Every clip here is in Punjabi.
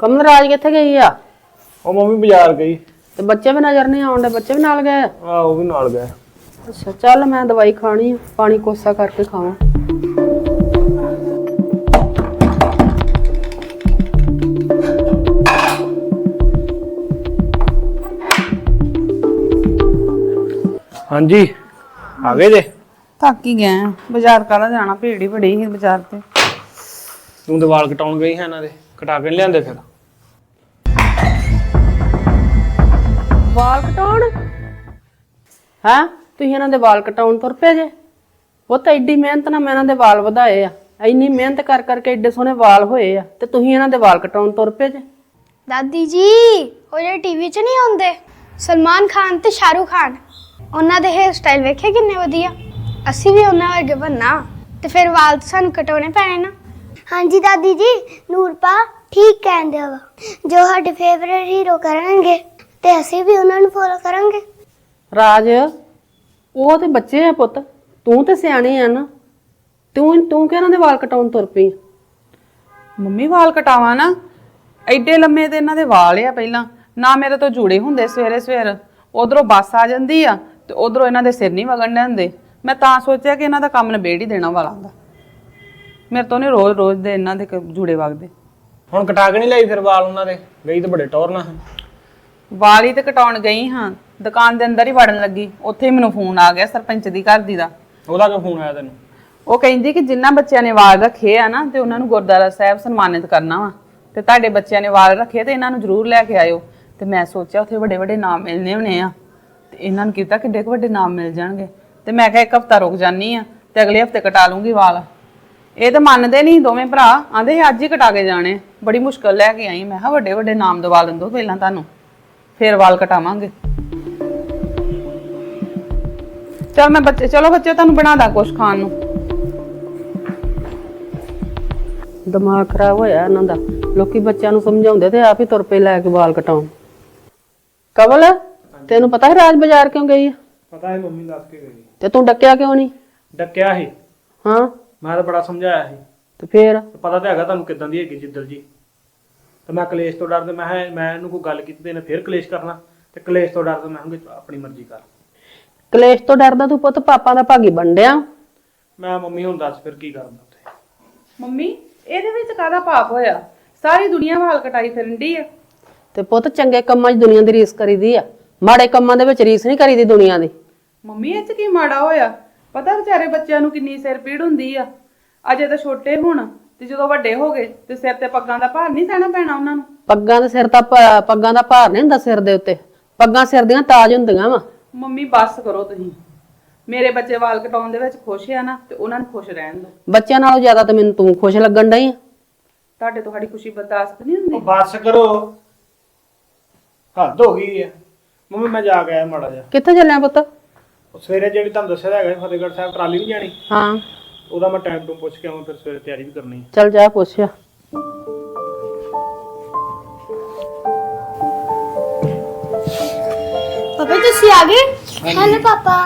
ਕਮਲਰਾਜ ਕਿੱਥੇ ਗਈ ਆ? ਉਹ ਮੰਮੀ ਬਾਜ਼ਾਰ ਗਈ। ਤੇ ਬੱਚੇ ਵੀ ਨਜ਼ਰ ਨਹੀਂ ਆਉਂਦੇ ਬੱਚੇ ਵੀ ਨਾਲ ਗਏ? ਆ? ਆ ਉਹ ਵੀ ਨਾਲ ਗਿਆ ਅੱਛਾ ਚੱਲ ਮੈਂ ਦਵਾਈ ਖਾਣੀ ਆ ਪਾਣੀ ਕੋਸਾ ਕਰਕੇ ਖਾਵਾਂ। ਹਾਂਜੀ ਆ ਗਏ ਜੇ? ਥੱਕ ਹੀ ਗਏ ਆਂ। ਬਾਜ਼ਾਰ ਕਾਹਦਾ ਜਾਣਾ? ਭੀੜ ਹੀ ਬੜੀ ਸੀ ਬਾਜ਼ਾਰ ਤੇ। ਤੂੰ ਤੇ ਵਾਲ ਕਟਾਉਣ ਗਈ ਹੈ ਇਹਨਾਂ ਦੇ? ਕਟਾ ਕੇ ਨੀ ਲਿਆਂਦੇ ਫਿਰ? ਵਾਲ ਕਟਾਉਣ? ਹਾਂ? ਤੁਸੀਂ ਇਹਨਾਂ ਦੇ ਵਾਲ ਕਟਾਉਣ ਤੁਰ ਪਏ ਜੇ। ਉਹ ਤਾਂ ਐਡੀ ਮਿਹਨਤ ਨਾਲ ਮੈਂ ਇਹਨਾਂ ਦੇ ਵਾਲ ਵਧਾਏ ਆ। ਇੰਨੀ ਮਿਹਨਤ ਕਰ ਕਰਕੇ ਐਡੇ ਸੋਹਣੇ ਵਾਲ ਹੋਏ ਆ ਤੇ ਤੁਸੀਂ ਇਹਨਾਂ ਦੇ ਵਾਲ ਕਟਾਉਣ ਤੁਰ ਪਏ ਜੇ। ਦਾਦੀ ਜੀ ਉਹ ਜਿਹੜੇ ਟੀਵੀ 'ਚ ਨਹੀਂ ਆਉਂਦੇ? ਸਲਮਾਨ ਖਾਨ ਤੇ ਸ਼ਾਹਰੁਖ ਖਾਨ। ਉਹਨਾਂ ਦੇ ਹੇਅਰ ਸਟਾਈਲ ਵੇਖੇ ਕਿੰਨੇ ਵਧੀਆ? ਅਸੀਂ ਵੀ ਉਹਨਾਂ ਵਰਗੇ ਬਣਨਾ ਤੇ ਫਿਰ ਵਾਲ ਤਾਂ ਸਾਨੂੰ ਕਟਾਉਣੇ ਪੈਣੇ ਨਾ। ਹਾਂਜੀ ਦਾਦੀ ਜੀ ਨੂਰਪਾ ਠੀਕ ਕਹਿੰਦੇ ਹੋ ਜੋ ਸਾਡੇ ਫੇਵਰਿਟ ਹੀਰੋ ਕਰਨਗੇ। ਤੇ ਅਸੀਂ ਵੀ ਉਹਨਾਂ ਨੂੰ ਫੋਲੋ ਕਰਾਂਗੇ। ਰਾਜ ਉਹ ਤੇ ਬੱਚੇ ਆ ਪੁੱਤ। ਤੂੰ ਤੇ ਸਿਆਣੀ ਆ ਨਾ। ਤੂੰ ਤੂੰ ਕਿ ਇਹਨਾਂ ਦੇ ਵਾਲ ਕਟਾਉਣ ਤੁਰ ਪਈ? ਮੰਮੀ ਵਾਲ ਕਟਾਵਾਂ ਨਾ। ਐਡੇ ਲੰਮੇ ਤੇ ਇਹਨਾਂ ਦੇ ਵਾਲ ਆ ਪਹਿਲਾਂ। ਨਾ ਮੇਰੇ ਤੋਂ ਜੂੜੇ ਹੁੰਦੇ ਸਵੇਰੇ ਸਵੇਰ। ਉਧਰੋਂ ਬੱਸ ਆ ਜਾਂਦੀ ਆ ਤੇ ਉਧਰੋਂ ਇਹਨਾਂ ਦੇ ਸਿਰ ਨਹੀਂ ਵਗਣਨੇ ਹੁੰਦੇ ਮੈਂ ਤਾਂ ਸੋਚਿਆ ਕਿ ਇਹਨਾਂ ਦਾ ਕੰਮ ਨਿਬੇੜ ਹੀ ਦੇਣਾ ਵਾਲਾਂ ਦਾ। ਮੇਰੇ ਤੋਂ ਨਹੀਂ ਰੋਜ਼ ਰੋਜ਼ ਦੇ ਇਹਨਾਂ ਦੇ ਕ- ਜੂੜੇ ਵਗਦੇ। ਹੁਣ ਕਟਾ ਕੇ ਨਹੀਂ ਲਈ ਫਿਰ ਵਾਲ ਉਹਨਾਂ ਦੇ? ਗਈ ਤਾਂ ਬੜੇ ਟੌਰ ਨਾਲ। ਵਾਲ ਤੇ ਕਟਾਉਣ ਗਈ ਹਾਂ ਦੁਕਾਨ ਦੇ ਅੰਦਰ ਹੀ ਵੜਨ ਲੱਗੀ ਉੱਥੇ ਹੀ ਮੈਨੂੰ ਫੋਨ ਆ ਗਿਆ ਸਰਪੰਚ ਦੀ ਘਰ ਦੀ ਦਾ। ਉਹਦਾ ਕਿਉਂ ਫੋਨ ਆਇਆ ਤੈਨੂੰ? ਉਹ ਕਹਿੰਦੀ ਕਿ ਜਿੰਨਾ ਬੱਚਿਆਂ ਨੇ ਵਾਲ ਰੱਖੇ ਆ ਨਾ ਤੇ ਉਹਨਾਂ ਨੂੰ ਗੁਰਦੁਆਰਾ ਸਾਹਿਬ ਸਨਮਾਨਿਤ ਕਰਨਾ ਵਾ। ਤੇ ਤੁਹਾਡੇ ਬੱਚਿਆਂ ਨੇ ਵਾਲ ਰੱਖੇ ਤੇ ਇਹਨਾਂ ਨੂੰ ਜ਼ਰੂਰ ਲੈ ਕੇ ਆਇਓ। ਤੇ ਮੈਂ ਸੋਚਿਆ ਉੱਥੇ ਵੱਡੇ ਵੱਡੇ ਨਾਮ ਮਿਲਨੇ ਹੋਣੇ ਆ। ਤੇ ਇਹਨਾਂ ਨੂੰ ਕੀਤਾ ਕਿੱਡੇ ਕੁ ਵੱਡੇ ਨਾਮ ਮਿਲ ਜਾਣਗੇ। ਤੇ ਮੈਂ ਕਿਹਾ ਇੱਕ ਹਫਤਾ ਰੁਕ ਜਾਨੀ ਆ ਤੇ ਅਗਲੇ ਹਫ਼ਤੇ ਕਟਾ ਲੂੰਗੀ ਵਾਲ। ਇਹ ਤਾਂ ਮੰਨਦੇ ਨਹੀਂ ਦੋਵੇਂ ਭਰਾ ਆਂਦੇ ਅੱਜ ਹੀ ਕਟਾ ਕੇ ਜਾਣੇ। ਬੜੀ ਮੁਸ਼ਕਲ ਲੈ ਕੇ ਆਈ। ਮੈਂ ਕਿਹਾ ਵੱਡੇ ਵੱਡੇ ਨਾਮ ਦਵਾ ਲੈਂਦੋ ਪਹਿਲਾਂ ਤੁਹਾਨੂੰ। ਫੇਰ ਵਾਲ ਕਟਾਵਾਂਗੇ। ਚਲ ਮੈਂ ਬੱਚੇ ਚਲੋ ਬੱਚੇ ਤੁਹਾਨੂੰ ਬਣਾ ਦਾਂ ਕੁਛ ਖਾਣ ਨੂੰ। ਦਿਮਾਗ ਖਰਾਬ ਹੋਇਆ ਇਹਨਾਂ ਦਾ। ਲੋਕੀ ਬੱਚਿਆਂ ਨੂੰ ਸਮਝਾਉਂਦੇ ਤੇ ਆਪ ਹੀ ਤੁਰ ਪਏ ਲੈ ਕੇ ਵਾਲ ਕਟਾਉਣ। ਕਵਲ ਤੈਨੂੰ ਪਤਾ ਹੈ ਰਾਜ ਬਾਜ਼ਾਰ ਕਿਉਂ ਗਈ ਆ? ਪਤਾ ਹੈ ਮੰਮੀ ਦੱਸ ਕੇ ਗਈ। ਤੇ ਤੂੰ ਡੱਕਿਆ ਕਿਉਂ ਨਹੀਂ? ਡੱਕਿਆ ਸੀ। ਹਾਂ। ਮੈਂ ਤਾਂ ਬੜਾ ਸਮਝਾਇਆ ਸੀ। ਤੇ ਫੇਰ? ਪਤਾ ਤਾਂ ਹੈਗਾ ਤੁਹਾਨੂੰ ਕਿਦਾਂ ਦੀ ਹੈਗੀ ਜਿੱਦਲ ਜੀ। ਤੇ ਮੈਂ ਕਲੇਸ਼ ਤੋਂ ਡਰਦੇ ਮੈਂ ਕਿਹਾ ਮੈਂ ਇਹਨੂੰ ਕੋਈ ਗੱਲ ਕੀਤੀ ਤੇ ਇਹਨੇ ਫਿਰ ਕਲੇਸ਼ ਕਰਨਾ ਤੇ ਕਲੇਸ਼ ਤੋਂ ਡਰਦੇ ਮੈਂ ਕਿਹਾ ਆਪਣੀ ਮਰਜ਼ੀ ਕਰ। ਕਲੇਸ਼ ਤੋਂ ਡਰਦਾ ਤੂੰ ਪੁੱਤ ਪਾਪਾ ਦਾ ਭਾਗੀ ਬਣ ਡਿਆ? ਮੈਂ ਮੰਮੀ ਹੁਣ ਦੱਸ ਫਿਰ ਕੀ ਕਰਨਾ ਉੱਥੇ। ਮੰਮੀ ਇਹਦੇ ਵਿੱਚ ਕਾਹਦਾ ਪਾਪ ਹੋਇਆ? ਸਾਰੀ ਦੁਨੀਆ ਵਾਲ ਕਟਾਈ ਫਿਰਨ ਦੀ ਆ। ਤੇ ਪੁੱਤ ਚੰਗੇ ਕੰਮਾਂ 'ਚ ਦੁਨੀਆ ਦੀ ਰੀਸ ਕਰੀਦੀ ਆ। ਮਾੜੇ ਕੰਮਾਂ ਦੇ ਵਿੱਚ ਰੀਸ ਨਹੀਂ ਕਰੀਦੀ ਦੁਨੀਆ ਦੀ। ਮੰਮੀ ਇਹ ਚ ਕੀ ਮਾੜਾ ਹੋਇਆ? ਪਤਾ ਵਿਚਾਰੇ ਬੱਚਿਆਂ ਨੂੰ ਕਿੰਨੀ ਸਿਰ ਪੀੜ ਹੁੰਦੀ ਆ। ਅਜੇ ਤਾਂ ਛੋਟੇ ਹੁਣ। ਤੇ ਜਦੋਂ ਵੱਡੇ ਹੋ ਗਏ ਤੇ ਸਿਰ ਤੇ ਪੱਗਾਂ ਦਾ ਭਾਰ ਨਹੀਂ ਸਹਿਣਾ ਪੈਣਾ ਉਹਨਾਂ ਨੂੰ? ਪੱਗਾਂ ਦੇ ਸਿਰ ਤਾਂ ਪ- ਪੱਗਾਂ ਦਾ ਭਾਰ ਨਹੀਂ ਹੁੰਦਾ ਸਿਰ ਦੇ ਉੱਤੇ। ਪੱਗਾਂ ਸਿਰ ਦੀਆਂ ਤਾਜ ਹੁੰਦੀਆਂ ਵਾ। ਮੰਮੀ ਬੱਸ ਕਰੋ ਤੁਸੀਂ। ਮੇਰੇ ਬੱਚੇ ਵਾਲ ਕਟਾਉਣ ਦੇ ਵਿੱਚ ਖੁਸ਼ ਆ ਨਾ ਤੇ ਉਹਨਾਂ ਨੂੰ ਖੁਸ਼ ਰਹਿਣ ਦਿਓ। ਬੱਚਿਆਂ ਨਾਲੋਂ ਜ਼ਿਆਦਾ ਤਾਂ ਮੈਨੂੰ ਤੂੰ ਖੁਸ਼ ਲੱਗਣ ਡਈ ਆ। ਤੁਹਾਡੇ ਤੁਹਾਡੀ ਖੁਸ਼ੀ ਬਰਦਾਸ਼ਤ ਨਹੀਂ ਹੁੰਦੀ। ਉਹ ਬੱਸ ਕਰੋ। ਹੱਦ ਹੋ ਗਈ ਹੈ ਮੰਮੀ ਮੈਂ ਜਾ ਕੇ ਆਇਆ ਮਾੜਾ ਜਿਹਾ। ਕਿੱਥੇ ਚੱਲਿਆ ਪੁੱਤ? ਉਹ ਸਵੇਰੇ ਜਿਹੜੀ ਤੁਹਾਨੂੰ ਦੱਸਿਆ ਤਾਂ ਹੈਗਾ ਸੀ, ਫਤਿਹਗੜ੍ਹ ਸਾਹਿਬ ਟਰਾਲੀ ਨਹੀਂ ਜਾਣੀ। ਹਾਂ। ਉਹਦਾ ਮੈਂ ਟਾਈਮ ਤੋਂ ਪੁੱਛ ਕੇ ਆਵਾਂ ਫਿਰ ਸਵੇਰੇ ਤਿਆਰੀ ਵੀ ਕਰਨੀ ਹੈ। ਚੱਲ ਜਾ ਪੁੱਛਿਆ ਪਾਪਾ ਤੁਸੀਂ ਆ ਗਏ? ਹੈਲੋ ਪਾਪਾ।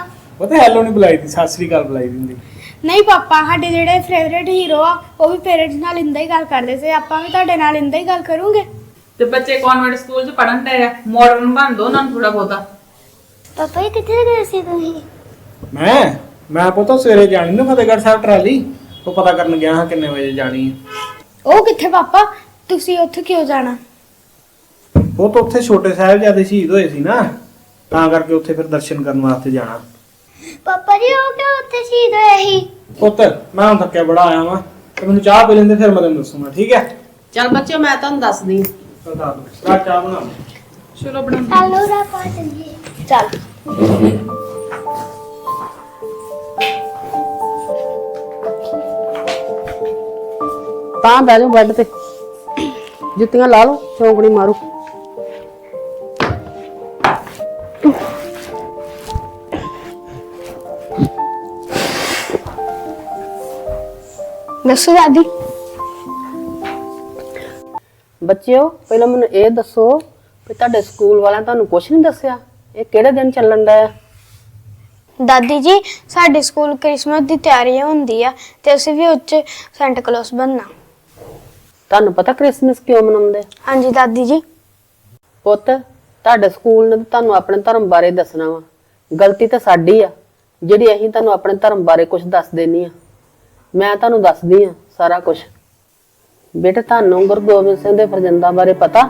ਉਹ ਤਾਂ ਹੈਲੋ ਨਹੀਂ ਬੁਲਾਈ ਦੀ ਸਤਿ ਸ੍ਰੀ ਅਕਾਲ ਬੁਲਾਈ ਦੀ ਹੁੰਦੀ ਨਹੀਂ ਪਾਪਾ ਸਾਡੇ ਜਿਹੜੇ ਫੇਵਰਿਟ ਹੀਰੋ ਆ ਉਹ ਵੀ ਪੇਰੈਂਟਸ ਨਾਲ ਇੰਦਾ ਹੀ ਗੱਲ ਕਰਦੇ ਸੀ। ਆਪਾਂ ਵੀ ਤੁਹਾਡੇ ਨਾਲ ਇੰਦਾ ਹੀ ਗੱਲ ਕਰੂਗੇ। ਤੇ ਬੱਚੇ ਕਨਵੈਂਟ ਸਕੂਲ 'ਚ ਪੜਨ ਤੇ ਆ? ਮਾਡਰਨ ਬਣ ਦੋ ਉਹਨਾਂ ਨੂੰ ਥੋੜਾ ਬਹੁਤਾ। ਪਾਪਾ ਇਹ ਕਿੱਥੇ ਗਏ ਸੀ ਤੁਸੀਂ? ਮੈਂ? ਮੈਂ ਪੁੱਤ ਸਵੇਰੇ ਜਾਣੀ ਨਾ ਫਤਿਹਗੜ੍ਹ ਸਾਹਿਬ ਟਰਾਲੀ ਉਹ ਪਤਾ ਕਰਨ ਗਿਆ ਹਾਂ ਕਿੰਨੇ ਵਜੇ ਜਾਣੀ ਹੈ। ਉਹ ਕਿੱਥੇ ਪਾਪਾ? ਤੁਸੀਂ ਉੱਥੇ ਕਿਉਂ ਜਾਣਾ? ਉਹ ਤਾਂ ਉੱਥੇ ਛੋਟੇ ਸਾਹਿਬਜ਼ਾਦੇ ਸ਼ਹੀਦ ਹੋਏ ਸੀ ਨਾ ਤਾਂ ਕਰਕੇ ਉੱਥੇ ਫਿਰ ਦਰਸ਼ਨ ਕਰਨ ਵਾਸਤੇ ਜਾਣਾ। ਪਾਪਾ ਜੀ ਉਹ ਕਿਉਂ ਉੱਥੇ ਸ਼ਹੀਦ ਹੋਏ ਸੀ? ਪੁੱਤ ਮੈਂ ਹੁਣ ਥੱਕਿਆ ਬੜਾ ਆਇਆ ਵਾਂ ਤੇ ਮੈਨੂੰ ਚਾਹ ਪੀ ਲੈਂਦੇ ਫਿਰ ਮੈਂ ਤੈਨੂੰ ਦੱਸੂਗਾ ਠੀਕ ਹੈ? ਚੱਲ ਬੱਚਿਓ ਮੈਂ ਤੁਹਾਨੂੰ ਦੱਸਦੀ। ਚਲ ਚਾਹ ਬਣਾ ਚਲੋ ਬਣਾ ਹੈਲੋ ਰਾਪਾ ਚੱਲੀਏ ਚੱਲ। ਤਾਂ ਬਹਿ ਜਾਓ ਬੈੱਡ ਤੇ। ਜੁੱਤੀਆਂ ਲਾ ਲਓ ਚੌਂਕੜੀ ਮਾਰੋ। ਦੱਸੋ ਦਾਦੀ। ਬੱਚਿਓ ਪਹਿਲਾਂ ਮੈਨੂੰ ਇਹ ਦੱਸੋ ਕਿ ਤੁਹਾਡੇ ਸਕੂਲ ਵਾਲਿਆਂ ਤੁਹਾਨੂੰ ਕੁਝ ਨਹੀਂ ਦੱਸਿਆ। ਇਹ ਕਿਹੜੇ ਦਿਨ ਚੱਲਣ ਦਾ ਆ? ਦਾਦੀ ਜੀ ਸਾਡੇ ਸਕੂਲ ਕ੍ਰਿਸਮਸ ਦੀ ਤਿਆਰੀ ਹੁੰਦੀ ਆ ਤੇ ਅਸੀਂ ਵੀ ਉੱਚ ਸੈਂਟਾ ਕਲੌਸ ਬਣਨਾ। ਤੁਹਾਨੂੰ ਪਤਾ ਕ੍ਰਿਸਮਸ ਕਿਉਂ ਮਨਾਉਂਦੇ? ਹਾਂਜੀ ਦਾਦੀ ਜੀ। ਪੁੱਤ ਤੁਹਾਡੇ ਸਕੂਲ ਨੇ ਤਾਂ ਤੁਹਾਨੂੰ ਆਪਣੇ ਧਰਮ ਬਾਰੇ ਦੱਸਣਾ ਵਾ। ਗਲਤੀ ਤਾਂ ਸਾਡੀ ਆ ਜਿਹੜੀ ਅਸੀਂ ਤੁਹਾਨੂੰ ਆਪਣੇ ਧਰਮ ਬਾਰੇ ਕੁਝ ਦੱਸ ਦੇਣੀ ਆ। ਮੈਂ ਤੁਹਾਨੂੰ ਦੱਸਦੀ ਆ ਸਾਰਾ ਕੁਝ ਬੇਟਾ ਤੁਹਾਨੂੰ ਗੁਰੂ ਗੋਬਿੰਦ ਸਿੰਘ ਦੇ ਫਰਜ਼ੰਦਾਂ ਬਾਰੇ ਪਤਾ?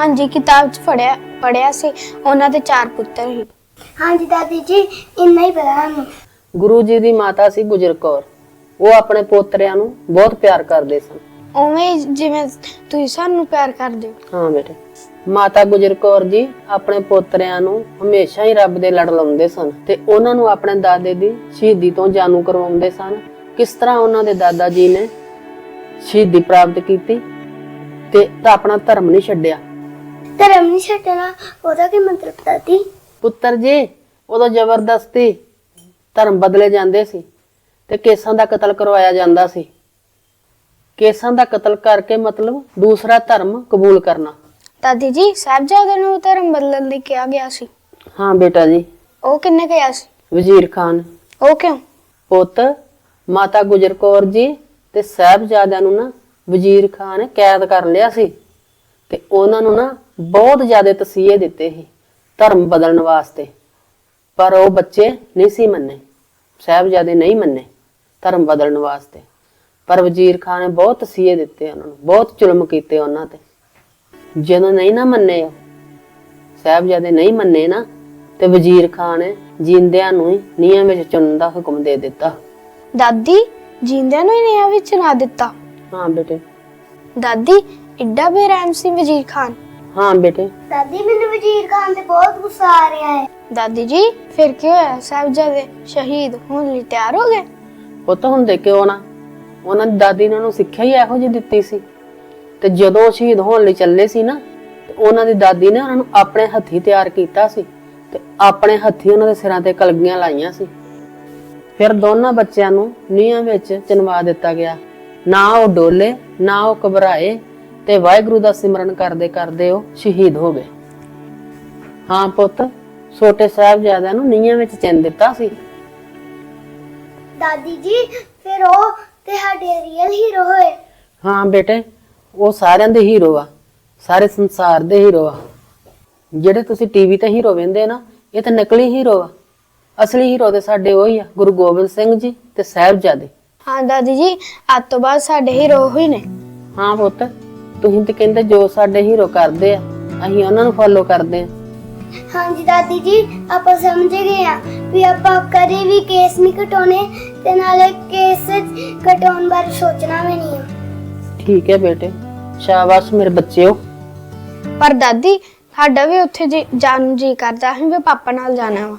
ਹਾਂਜੀ ਕਿਤਾਬ 'ਚ ਪੜਿਆ ਪੜਿਆ ਸੀ। ਉਹਨਾਂ ਦੇ ਚਾਰ ਪੁੱਤਰ ਸੀ। ਹਾਂਜੀ ਦਾਦੀ ਜੀ ਇੰਨਾ ਹੀ ਪਤਾ ਸਾਨੂੰ ਗੁਰੂ ਜੀ ਦੀ ਮਾਤਾ ਸੀ ਗੁਜਰ ਕੌਰ। ਉਹ ਆਪਣੇ ਪੋਤਰਿਆਂ ਨੂੰ ਬਹੁਤ ਪਿਆਰ ਕਰਦੇ ਸਨ। ਉਵੇਂ ਹੀ ਜਿਵੇਂ ਤੁਸੀਂ ਸਾਨੂੰ ਪਿਆਰ ਕਰਦੇ ਹੋ। ਹਾਂ ਬੇਟੇ। ਮਾਤਾ ਗੁਜਰ ਕੌਰ ਜੀ ਆਪਣੇ ਪੋਤਰਿਆਂ ਨੂੰ ਹਮੇਸ਼ਾ ਹੀ ਰੱਬ ਦੇ ਲੜ ਲਾਉਂਦੇ ਸਨ ਤੇ ਉਹਨਾਂ ਨੂੰ ਆਪਣੇ ਦਾਦੇ ਦੀ ਸ਼ਹੀਦੀ ਤੋਂ ਜਾਣੂ ਕਰਵਾਉਂਦੇ ਸਨ। ਕਿਸ ਤਰ੍ਹਾਂ ਉਹਨਾਂ ਦੇ ਦਾਦਾ ਜੀ ਨੇ ਸ਼ਹੀਦੀ ਪ੍ਰਾਪਤ ਕੀਤੀ ਤੇ ਤਾਂ ਆਪਣਾ ਧਰਮ ਨਹੀਂ ਛੱਡਿਆ? ਧਰਮ ਨਹੀਂ ਛੱਡਣਾ ਉਹਦਾ ਕੀ ਮਤਲਬ ਦਾਦੀ? ਪੁੱਤਰ ਜੀ ਉਦੋਂ ਜ਼ਬਰਦਸਤੀ ਧਰਮ ਬਦਲੇ ਜਾਂਦੇ ਸੀ ਤੇ ਕੇਸਾਂ ਦਾ ਕਤਲ ਕਰਵਾਇਆ ਜਾਂਦਾ ਸੀ। ਕੇਸਾਂ ਦਾ ਕਤਲ ਕਰਕੇ ਮਤਲਬ ਦੂਸਰਾ ਧਰਮ ਕਬੂਲ ਕਰਨਾ। ਦਾਦੀ ਜੀ ਸਾਹਿਬਜ਼ਾਦੇ ਨੂੰ ਧਰਮ ਬਦਲਣ ਲਈ ਕਿਹਾ ਗਿਆ ਸੀ। ਹਾਂ ਬੇਟਾ ਜੀ। ਉਹ ਕਿੰਨੇ ਕਿਹਾ ਸੀ? ਵਜ਼ੀਰ ਖਾਨ। ਉਹ ਕਿਉਂ? ਪੁੱਤ ਮਾਤਾ ਗੁਜਰ ਕੌਰ ਜੀ ਤੇ ਸਾਹਿਬਜ਼ਾਦਿਆਂ ਨੂੰ ਨਾ ਵਜ਼ੀਰ ਖਾਨ ਕੈਦ ਕਰ ਲਿਆ ਸੀ ਤੇ ਉਹਨਾਂ ਨੂੰ ਨਾ ਬਹੁਤ ਜ਼ਿਆਦਾ ਤਸੀਹੇ ਦਿੱਤੇ ਸੀ ਧਰਮ ਬਦਲਣ ਵਾਸਤੇ। ਪਰ ਉਹ ਬੱਚੇ ਨਹੀਂ ਸੀ ਮੰਨੇ ਸਾਹਿਬਜ਼ਾਦੇ ਨਹੀਂ ਮੰਨੇ ਧਰਮ ਬਦਲਣ ਵਾਸਤੇ। ਪਰ ਵਜ਼ੀਰ ਖਾਨ ਨੇ ਬਹੁਤ ਤਸੀਹੇ ਦਿੱਤੇ ਉਹਨਾਂ ਨੂੰ ਬਹੁਤ ਜ਼ੁਲਮ ਕੀਤੇ ਉਹਨਾਂ ਤੇ। ਜਦੋਂ ਨਹੀਂ ਨਾ ਮੰਨੇ ਉਹ ਸਾਹਿਬਜ਼ਾਦੇ ਨਹੀਂ ਮੰਨੇ ਨਾ ਤੇ ਵਜ਼ੀਰ ਖਾਨ ਨੇ ਜਿੰਦਿਆਂ ਨੂੰ ਹੀ ਨੀਹਾਂ ਵਿੱਚ ਚੁਣਨ ਦਾ ਹੁਕਮ ਦੇ ਦਿੱਤਾ। ਦਾਦੀ ਜਿੰਦਿਆਂ ਨੂੰ ਹੀ ਨਿਆਂ ਵਿੱਚ ਨਾ ਦਿੱਤਾ। ਹਾਂ ਬੇਟੇ। ਦਾਦੀ ਇੱਡਾ ਬੇਰਹਿਮ ਸੀ ਵਜ਼ੀਰ ਖਾਨ ਹਾਂ ਬੇਟੇ। ਦਾਦੀ ਮੈਨੂੰ ਵਜ਼ੀਰ ਖਾਨ ਤੇ ਬਹੁਤ ਗੁੱਸਾ ਆ ਰਿਹਾ ਹੈ। ਦਾਦੀ ਜੀ ਫਿਰ ਕੀ ਹੋਇਆ? ਸਾਹਿਬਜ਼ਾਦੇ ਸ਼ਹੀਦ ਹੋਣ ਲਈ ਤਿਆਰ ਹੋ ਗਏ? ਪੁੱਤ ਹੁੰਦੇ ਕਿਉਂ ਨਾ। ਉਹਨਾਂ ਦੀ ਦਾਦੀ ਨੇ ਉਹਨੂੰ ਸਿੱਖਿਆ ਹੀ ਇਹੋ ਜਿਹੀ ਦਿੱਤੀ ਸੀ। ਤੇ ਜਦੋਂ ਸ਼ਹੀਦ ਹੋਣ ਲਈ ਚੱਲੇ ਸੀ ਨਾ, ਤੇ ਉਹਨਾਂ ਦੀ ਦਾਦੀ ਨੇ ਉਹਨਾਂ ਨੂੰ ਆਪਣੇ ਹੱਥੀ ਤਿਆਰ ਕੀਤਾ ਸੀ ਤੇ ਆਪਣੇ ਹੱਥੀ ਉਹਨਾਂ ਦੇ ਸਿਰਾਂ ਤੇ ਕਲਗੀਆਂ ਲਾਈਆਂ ਸੀ। ਫਿਰ ਦੋਨਾਂ ਬੱਚਿਆਂ ਨੂੰ ਨੀਹਾਂ ਵਿੱਚ ਚਿਣਵਾ ਦਿੱਤਾ ਗਿਆ। ਨਾ ਉਹ ਡੋਲੇ, ਨਾ ਉਹ ਘਬਰਾਏ ਤੇ ਵਾਹਿਗੁਰੂ ਦਾ ਸਿਮਰਨ ਕਰਦੇ ਕਰਦੇ ਉਹ ਸ਼ਹੀਦ ਹੋ ਗਏ। ਹਾਂ ਪੁੱਤ, ਛੋਟੇ ਸਾਹਿਬਜ਼ਾਦਿਆਂ ਨੂੰ ਨੀਹਾਂ ਵਿੱਚ ਚਿਣ ਦਿੱਤਾ ਸੀ। ਦਾਦੀ ਜੀ, ਫਿਰ ਉਹ ਤੇ ਸਾਡੇ ਰੀਅਲ ਹੀਰੋ ਹੋਏ। ਹਾਂ ਬੇਟੇ ਉਹ ਸਾਰਿਆਂ ਦੇ ਹੀਰੋ ਆ। ਸਾਰੇ ਸੰਸਾਰ ਦੇ ਹੀਰੋ ਆ। ਜਿਹੜੇ ਤੁਸੀਂ ਟੀਵੀ ਤੇ ਹੀਰੋ ਵੇਂਦੇ ਨਾ ਇਹ ਤਾਂ ਨਕਲੀ ਹੀਰੋ ਆ। ਅਸਲੀ ਹੀਰੋ ਤੇ ਸਾਡੇ ਉਹੀ ਆ ਗੁਰੂ ਗੋਬਿੰਦ ਸਿੰਘ ਜੀ ਤੇ ਸਾਹਿਬਜ਼ਾਦੇ। ਹਾਂ ਦਾਦੀ ਜੀ ਅੱਜ ਤੋਂ ਬਾਅਦ ਸਾਡੇ ਹੀਰੋ ਹੀ ਨੇ। ਹਾਂ ਪੁੱਤ ਤੁਸੀਂ ਤੇ ਕਹਿੰਦੇ ਜੋ ਸਾਡੇ ਹੀਰੋ ਕਰਦੇ ਆ ਅਸੀਂ ਉਹਨਾਂ ਨੂੰ ਫੋਲੋ ਕਰਦੇ ਆ। ਹਾਂਜੀ ਦਾਦੀ ਜੀ ਆਪਾਂ ਸਮਝ ਗਏ ਆ ਵੀ ਆਪਾਂ ਕਦੇ ਵੀ ਕੇਸ ਨਹੀਂ ਕਟਾਉਣੇ ਤੇ ਨਾਲੇ ਕੇਸ ਕਟਾਉਣ ਬਾਰੇ ਸੋਚਣਾ ਵੀ ਨਹੀਂ ਆ ਠੀਕ ਹੈ ਬੇਟੇ ਸ਼ਾਬਾਸ਼ ਮੇਰੇ ਬੱਚਿਓ। ਪਰ ਦਾਦੀ ਸਾਡਾ ਵੀ ਉੱਥੇ ਜੀ- ਜਾਣ ਨੂੰ ਜੀ ਕਰਦਾ ਅਸੀਂ ਵੀ ਪਾਪਾ ਨਾਲ ਜਾਣਾ ਵਾ।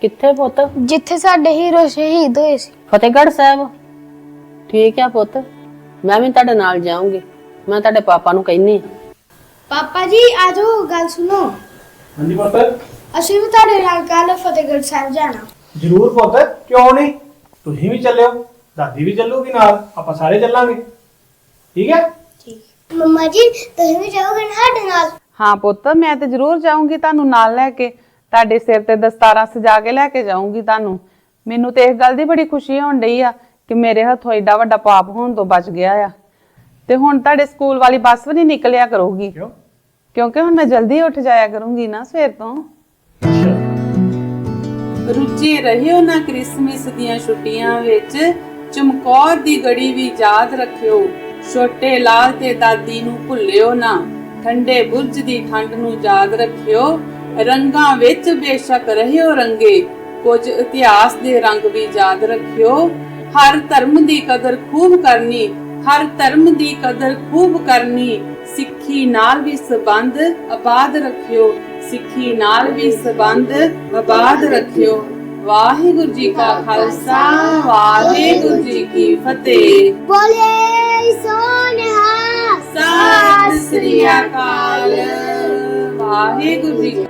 ਕਿੱਥੇ ਪੁੱਤ? ਜਿੱਥੇ ਸਾਡੇ ਹੀਰੋ ਸ਼ਹੀਦ ਹੋਏ ਸੀ। ਫਤਿਹਗੜ੍ਹ ਸਾਹਿਬ। ਠੀਕ ਹੈ ਪੁੱਤ ਮੈਂ ਵੀ ਤੁਹਾਡੇ ਨਾਲ ਜਾਊਂਗੀ। ਮੈਂ ਤੁਹਾਡੇ ਪਾਪਾ ਨੂੰ ਕਹਿੰਨੀ ਆ ਪਾਪਾ ਜੀ ਆਜੋ ਗੱਲ ਸੁਣੋ। ਹਾਂਜੀ ਪੁੱਤ? ਅਸੀਂ ਵੀ ਤੁਹਾਡੇ ਨਾਲ ਕੱਲ ਫਤਿਹਗੜ੍ਹ ਸਾਹਿਬ ਜਾਣਾ। ਜ਼ਰੂਰ ਪੁੱਤ ਕਿਉਂ ਨਹੀਂ? ਤੁਸੀਂ ਵੀ ਚੱਲਿਓ ਦਾਦੀ ਵੀ ਚੱਲੂਗੀ ਨਾਲ ਆਪਾਂ ਸਾਰੇ ਚੱਲਾਂਗੇ। ਠੀਕ ਹੈ? ਮੰਮਾ ਜੀ ਤੁਸੀਂ ਵੀ ਜਾਓਗੇ ਨਾ ਸਾਡੇ ਨਾਲ? ਹਾਂ ਪੁੱਤ ਮੈਂ ਤੇ ਜ਼ਰੂਰ ਜਾਊਂਗੀ ਤੁਹਾਨੂੰ ਨਾਲ ਲੈ ਕੇ। ਤੁਹਾਡੇ ਸਿਰ ਤੇ ਦਸਤਾਰਾਂ ਸਜਾ ਕੇ ਲੈ ਕੇ ਜਾਊਂਗੀ ਤੁਹਾਨੂੰ। ਮੈਨੂੰ ਤੇ ਇਸ ਗੱਲ ਦੀ ਬੜੀ ਖੁਸ਼ੀ ਹੋਣ ਡਈ ਆ ਕਿ ਮੇਰੇ ਹੱਥੋਂ ਏਡਾ ਵੱਡਾ ਪਾਪ ਹੋਣ ਤੋਂ ਬਚ ਗਿਆ ਆ। ਤੇ ਹੁਣ ਤੁਹਾਡੇ ਸਕੂਲ ਵਾਲੀ ਬੱਸ ਵੀ ਨਹੀਂ ਨਿਕਲਿਆ ਕਰੂਗੀ। ਕਿਉਂ? ਕਿਉਂਕਿ ਹੁਣ ਮੈਂ ਜਲਦੀ ਉੱਠ ਜਾਇਆ ਕਰੂੰਗੀ ਨਾ ਸਵੇਰ ਤੋਂ। ਰੁੱਝੇ ਰਹਿਓ ਨਾ ਕ੍ਰਿਸਮਸ ਦੀਆਂ ਛੁੱਟੀਆਂ ਵਿੱਚ ਚਮਕੌਰ ਦੀ ਗੜੀ ਵੀ ਯਾਦ ਰੱਖਿਓ। ਛੋਟੇ ਲਾਲ ਤੇ ਦਾਦੀ ਨੂੰ ਭੁੱਲਿਓ ਨਾ। ਠੰਡੇ ਬੁਰਜ ਦੀ ਠੰਡ ਨੂੰ ਯਾਦ ਰੱਖਿਓ। ਰੰਗਾਂ ਵਿੱਚ ਬੇਸ਼ੱਕ ਰਹਿਓ ਰੰਗੇ। ਕੁਝ ਇਤਿਹਾਸ ਦੇ ਰੰਗ ਵੀ ਯਾਦ ਰੱਖਿਓ। ਹਰ ਧਰਮ ਦੀ ਕਦਰ ਖੂਬ ਕਰਨੀ ਹਰ ਧਰਮ ਦੀ ਕਦਰ ਖੂਬ ਕਰਨੀ। ਸਿੱਖੀ ਨਾਲ ਵੀ ਸਬੰਧ ਆਬਾਦ ਰੱਖਿਓ। ਸਿੱਖੀ ਨਾਲ ਵੀ ਸਬੰਧ ਆਬਾਦ ਰੱਖਿਓ। ਵਾਹਿਗੁਰੂ ਜੀ ਕਾ ਖਾਲਸਾ ਵਾਹਿਗੁਰੂ ਜੀ ਕੀ ਫਤਿਹ। ਬੋਲੇ ਸੋਨਿਹਾ ਸਤਿ ਸ੍ਰੀ ਅਕਾਲ। ਵਾਹਿਗੁਰੂ ਜੀ